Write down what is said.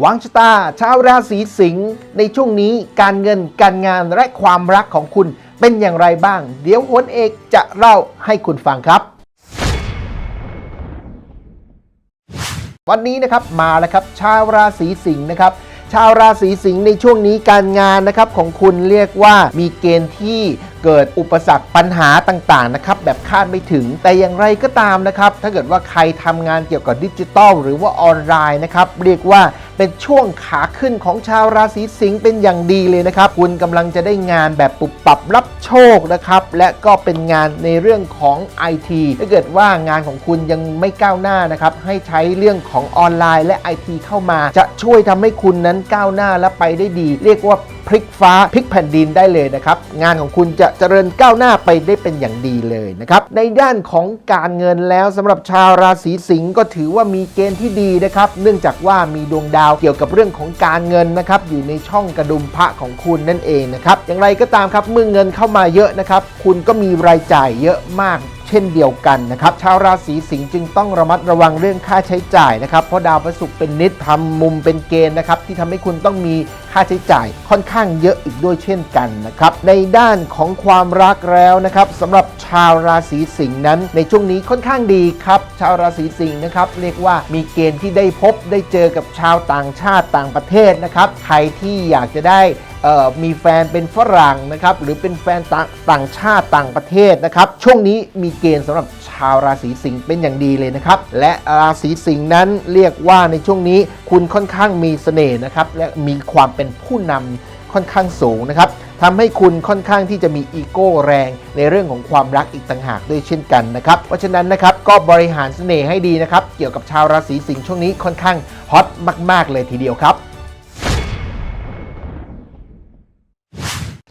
หวังชะตาชาวราศีสิงห์ในช่วงนี้การเงินการงานและความรักของคุณเป็นอย่างไรบ้าง เดี๋ยวโหนเอกจะเล่าให้คุณฟังครับ วันนี้นะครับมาแล้วครับชาวราศีสิงห์นะครับชาวราศีสิงห์ในช่วงนี้การงานนะครับของคุณเรียกว่ามีเกณฑ์ที่เกิดอุปสรรคปัญหาต่างๆนะครับแบบคาดไม่ถึงแต่อย่างไรก็ตามนะครับถ้าเกิดว่าใครทำงานเกี่ยวกับดิจิทัลหรือว่าออนไลน์นะครับเรียกว่า เป็นช่วงขาขึ้นของชาวราศีสิงห์เป็นอย่างดีเลยนะครับ คุณกำลังจะได้งานแบบปุบปับรับโชคนะครับ และก็เป็นงานในเรื่องของ IT ถ้าเกิดว่างานของคุณยังไม่ก้าวหน้านะครับ ให้ใช้เรื่องของออนไลน์และ IT เข้ามา จะช่วยทำให้คุณนั้นก้าวหน้าและไปได้ดี เรียกว่า พลิกฟ้าพลิกแผ่นดินได้เลยนะครับ งานของคุณจะเจริญก้าวหน้าไปได้เป็นอย่างดีเลยนะครับ ในด้านของการเงินแล้วสำหรับชาวราศีสิงห์ก็ถือว่ามีเกณฑ์ที่ดีนะครับ เนื่องจากว่ามีดวงดาวเกี่ยวกับเรื่องของการเงินนะครับอยู่ในช่องกระดุมพระของคุณนั่นเองนะครับ อย่างไรก็ตามครับเมื่อเงินเข้ามาเยอะนะครับ คุณก็มีรายจ่ายเยอะมาก เช่นเดียวกันนะครับชาวราศีสิงห์จึงต้องระมัดระวังเรื่องค่าใช้จ่ายนะครับเพราะดาวพระศุกร์เป็นนิดทำมุมเป็นเกณฑ์นะครับที่ทำให้คุณต้องมีค่าใช้จ่ายค่อนข้างเยอะอีกด้วยเช่นกันนะครับในด้านของความรักแล้วนะครับสำหรับชาวราศีสิงห์นั้น ในช่วงนี้ค่อนข้างดีครับชาวราศีสิงห์นะครับเรียกว่ามีเกณฑ์ที่ได้พบได้เจอกับชาวต่างชาติต่างประเทศนะครับใครที่อยากจะได้ มีแฟนเป็นฝรั่งนะครับหรือเป็นแฟนต่างต่างชาติต่างประเทศนะครับช่วงนี้มีเกณฑ์สำหรับชาวราศีสิงห์เป็นอย่างดีเลยนะครับและราศีสิงห์นั้นเรียกว่าในช่วงนี้คุณค่อนข้างมีเสน่ห์นะครับและมีความเป็นผู้นำค่อนข้างสูงนะครับทำให้คุณค่อนข้างที่จะมีอีโก้แรง ในเรื่องของความรักอีกต่างหากด้วยเช่นกันนะครับ เพราะฉะนั้นนะครับก็บริหารเสน่ห์ให้ดีนะครับ เกี่ยวกับชาวราศีสิงห์ช่วงนี้ค่อนข้างฮอตมาก ๆ เลยทีเดียวครับ